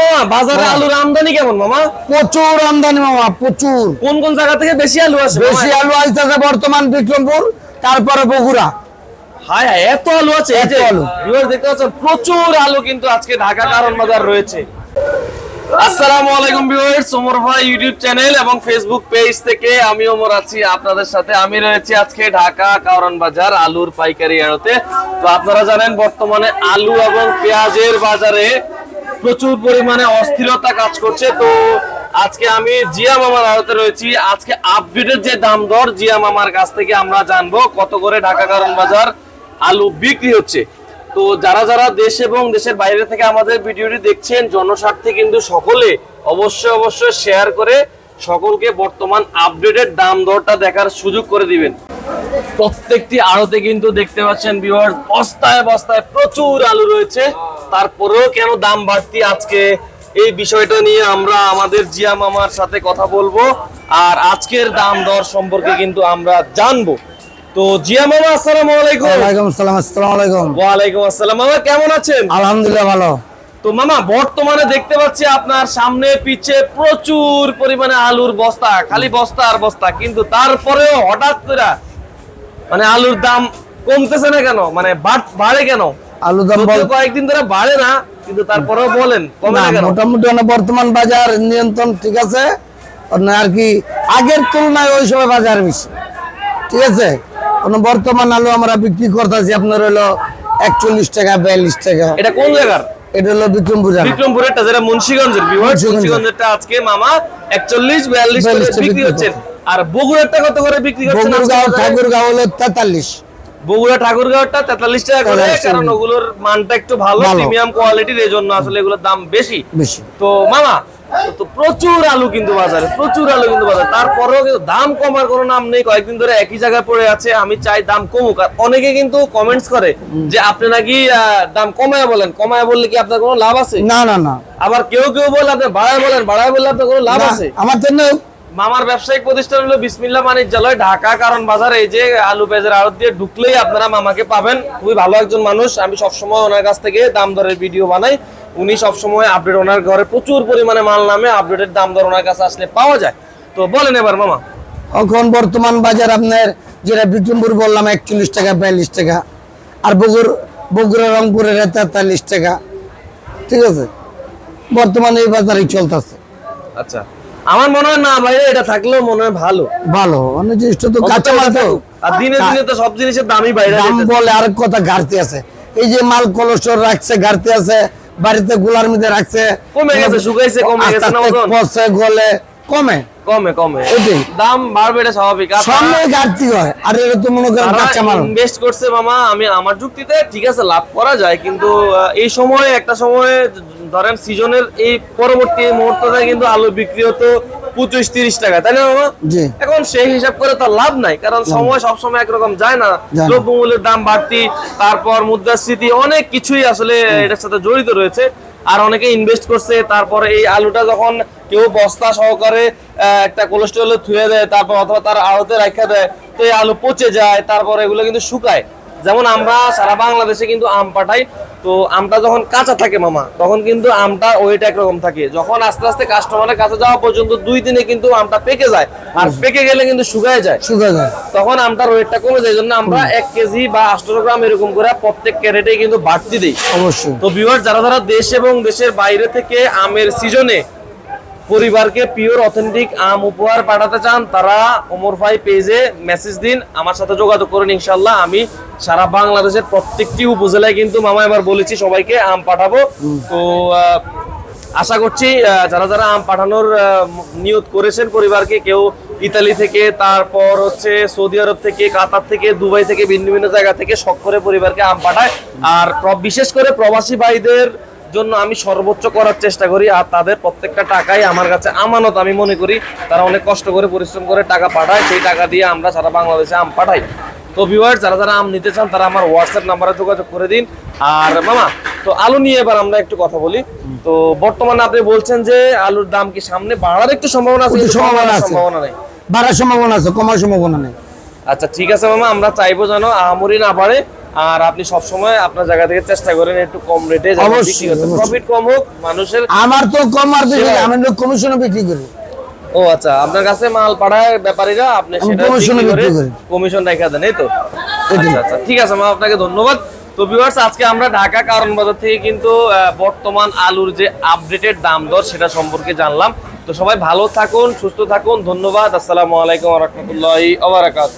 মামা বাজারে হ্যাঁ। আলুর আমদানি কেমন মামা? প্রচুর আমদানি মামা প্রচুর। কোন কোন জায়গা থেকে বেশি আলু আসে বেশি আলু আসতেছে বর্তমান বিক্রমপুর তারপরে বগুড়া। হায় হায় এত আলু আছে এত আলু। viewers দেখতে পাচ্ছেন প্রচুর আলু কিন্তু আজকে ঢাকা কারণ বাজার রয়েছে। আসসালামু আলাইকুম ভিউয়ার্স ওমর ভাই ইউটিউব চ্যানেল এবং ফেসবুক পেজ থেকে আমি ওমর আছি আপনাদের সাথে আমি রয়েছি আজকে ঢাকা কারণ বাজার আলুর পাইকারি আড়তে। তো আপনারা জানেন বর্তমানে আলু এবং পেঁয়াজের বাজারে প্রচুর পরিমাণে অস্থিরতা কাজ করছে। তো আজকে আমি জিয়া মামার আড়তে রয়েছি। আজকে আপডেটের যে দাম দর জিয়া মামার কাছ থেকে আমরা জানব কত করে ঢাকা কারণ বাজার আলু বিক্রি হচ্ছে। তো যারা যারা দেশ এবং দেশের বাইরে থেকে আমাদের ভিডিওটি দেখছেন, জনস্বার্থে কিন্তু সকলে অবশ্যই অবশ্যই শেয়ার করে সকলকে বর্তমান আপডেটের দাম দরটা দেখার সুযোগ করে দিবেন। প্রত্যেকটি আড়তে কিন্তু দেখতে পাচ্ছেন ভিউয়ার্স বস্তায় বস্তায় প্রচুর আলু রয়েছে। তারপরেও কেন দাম বাড়তি আজকে? এই বিষয়টা নিয়ে আমরা আমাদের জিয়া মামার সাথে কথা বলব। আর আজকের দাম দর সম্পর্কে কিন্তু আমরা জানব। তো জিয়া মামা আসসালামু আলাইকুম। ওয়ালাইকুম আসসালাম আসসালামু আলাইকুম। ওয়ালাইকুম আসসালাম। মামা কেমন আছেন? আলহামদুলিল্লাহ ভালো। তো মামা বর্তমানে দেখতে পাচ্ছি আপনার সামনে পিছে প্রচুর পরিমাণে আলুর বস্তা খালি বস্তা আর বস্তা। কিন্তু তারপরেও হঠাৎ করে মানে আলুর দাম কমতেছে না কেন? মানে বাড়- বাড়ে কেন? আলু দাম বল কয়েকদিন ধরে বাড়ে না কিন্তু তারপরেও বলেন কমে না না মোটামুটি মানে বর্তমান বাজার নিয়ন্ত্রণ ঠিক আছে আর কি আগের তুলনায় ওই সময় বাজার বেশি ঠিক আছে? মানে বর্তমান আলু আমরা বিক্রি করতেছি আপনার হলো একচল্লিশ টাকা বিয়াল্লিশ টাকা। এটা কোন জায়গার? এটা হলো বিক্রমপুর বিক্রমপুরেরটা যেটা মুন্সিগঞ্জের বিভাগ মুন্সিগঞ্জের। মুন্সিগঞ্জেরটা আজকে মামা একচল্লিশ বিয়াল্লিশ করে 42 বিক্রি হচ্ছে। আর বগুড়ারটা কত করে বিক্রি আজকে ঠাকুরগাঁও হলো তেতাল্লিশ। বগুড়া ঠাকুরগাঁওটা তেতাল্লিশ টাকা করে কারণ ওগুলোর মানটা একটু ভালো। প্রিমিয়াম কোয়ালিটির এই জন্য আসলে এগুলোর দাম বেশি। বেশি। তো মামা তো প্রচুর আলু কিন্তু বাজারে প্রচুর আলু কিন্তু বাজারে। তারপরেও কিন্তু দাম কমার কোনো নাম নেই কয়েকদিন ধরে একই জায়গায় পড়ে আছে আমি চাই দাম কমুক। আর অনেকে কিন্তু কমেন্টস করে যে আপনি নাকি দাম কমায় বলেন কমায় বললে কি আপনার কোনো লাভ আছে? না না না। আবার কেউ কেউ বলে আপনি বাড়ায় বলেন বাড়ায় বললে আপনার কোনো লাভ আছে? আমার জন্য মামার ব্যবসায়িক প্রতিষ্ঠান হলো বিসমিল্লা বাণিজ্যালয় ঢাকা কারণ বাজার এই যে আলু পেঁয়াজের আড়ত দিয়ে ঢুকলেই আপনারা মামাকে পাবেন। খুবই ভালো একজন মানুষ। আমি সবসময় ওনার কাছ থেকে দাম দরের ভিডিও বানাই। উনি সবসময় আপডেট ওনার ঘরে প্রচুর পরিমাণে মাল নামে আপডেটের দাম দর ওনার কাছে আসলে পাওয়া যায়। তো বলেন এবার মামা। এখন বর্তমান বাজার আপনার যেটা বিক্রমপুর বললাম একচল্লিশ টাকা বিয়াল্লিশ টাকা। আর বগুড় বগুড়া রংপুরের তেতাল্লিশ টাকা। ঠিক আছে? বর্তমানে এই বাজারে চলতেছে। আচ্ছা। আমার মনে হয় না ভাই এটা থাকলেও মনে হয় ভালো। ভালো মানে জিনিসটা তো কাঁচা মাল তো। আর দিনে দিনে তো সব জিনিসের দামই বাইরে দাম। বলে আরেক কথা ঘাটতি আছে। এই যে মাল কলসর রাখছে ঘাটতি আছে বাড়িতে গুলার মধ্যে রাখছে। কমে গেছে, শুকাইছে, কমে গেছে না ওজন? গলে। কমে? কমে কমে। ওটাই। দাম বাড়বে এটা স্বাভাবিক। আর সামনে ঘাটতি হয়। আর এটা তো মনে করেন মাল। ইনভেস্ট করছে মামা আমি আমার যুক্তিতে ঠিক আছে লাভ করা যায় কিন্তু এই সময়ে একটা সময়ে ধরেন সিজনের এই পরবর্তী মুহূর্তটা কিন্তু আলু বিক্রি হতো পঁচিশ তিরিশ টাকা তাই না মামা এখন সেই হিসাব করে তো লাভ নাই কারণ সময় সবসময় একরকম যায় না। যায় না। দ্রব্যমূল্যের দাম বাড়তি তারপর মুদ্রাস্ফীতি অনেক কিছুই আসলে এটার সাথে জড়িত রয়েছে। আর অনেকে ইনভেস্ট করছে তারপরে এই আলুটা যখন কেউ বস্তা সহকারে একটা কোলেস্ট্রলে থুয়ে দেয় তারপর অথবা তার আড়তে রাখা দেয় তো এই আলু পচে যায় তারপর এগুলো কিন্তু শুকায়। যেমন আমরা সারা বাংলাদেশে কিন্তু আম পাঠাই তো আমটা যখন কাঁচা থাকে মামা তখন কিন্তু আমটা ওয়েট একরকম থাকে। যখন আস্তে আস্তে কাস্টমারের কাছে যাওয়া পর্যন্ত দুই দিনে কিন্তু আমটা পেকে যায় আর পেকে গেলে কিন্তু শুকায় যায়। শুকায় যায়। তখন আমটার ওয়েটটা কমে যায় জন্য আমরা এক কেজি বা আঠারো গ্রাম এরকম করে প্রত্যেক ক্যারেটে কিন্তু বাড়তি দিই। অবশ্যই। তো ভিউয়ার যারা যারা দেশ এবং দেশের বাইরে থেকে আমের সিজনে পরিবারকে পিওর অথেন্টিক আম উপহার পাঠাতে চান তারা ওমর ভাই পেজে মেসেজ দিন আমার সাথে যোগাযোগ করুন ইনশাল্লাহ আমি সারা বাংলাদেশের প্রত্যেকটি উপজেলায় কিন্তু মামা এবার বলেছি সবাইকে আম পাঠাবো। তো আশা করছি যারা যারা আম পাঠানোর নিয়ত করেছেন পরিবারকে কেউ ইতালি থেকে তারপর হচ্ছে সৌদি আরব থেকে কাতার থেকে দুবাই থেকে ভিন্ন ভিন্ন জায়গা থেকে শখ করে পরিবারকে আম পাঠায়। আর বিশেষ করে প্রবাসী ভাইদের জন্য আমি সর্বোচ্চ করার চেষ্টা করি আর তাদের প্রত্যেকটা টাকাই আমার কাছে আমানত আমি মনে করি তারা অনেক কষ্ট করে পরিশ্রম করে টাকা পাঠায় সেই টাকা দিয়ে আমরা সারা বাংলাদেশে আম পাঠাই। তো ভিউয়ার্স যারা যারা আম নিতে চান তারা আমার হোয়াটসঅ্যাপ নাম্বারে যোগাযোগ করে দিন। আর মামা তো আলু নিয়ে এবার আমরা একটু কথা বলি। তো বর্তমানে আপনি বলছেন যে আলুর দাম কি সামনে বাড়ার একটু সম্ভাবনা আছে সম্ভাবনা আছে। সম্ভাবনা নেই। বাড়ার সম্ভাবনা আছে কমার সম্ভাবনা নেই। আচ্ছা ঠিক আছে মামা আমরা চাইব যেন আহামরি না বাড়ে। আর আপনি সব সময় আপনার জায়গা থেকে চেষ্টা করেন একটু কম রেটে। প্রফিট কম হোক মানুষের আমার তো কম আর বেশি আমি তো কমিশনে বিক্রি করি। ও আচ্ছা আপনার কাছে মাল পাঠায় ব্যাপারীরা আপনি সেটা এ বিক্রি করে বিক্রি করি। কমিশন রেখে দেন এই তো? আচ্ছা আচ্ছা ঠিক আছে মা আপনাকে ধন্যবাদ। তো ভিউয়ার্স আজকে আমরা ঢাকা কারণ বাজার থেকে কিন্তু বর্তমান আলুর যে আপডেটেড দাম দর সেটা সম্পর্কে জানলাম। তো সবাই ভালো থাকুন সুস্থ থাকুন ধন্যবাদ আসসালামু আলাইকুম রহমতুল্লাহ ওবরাকাত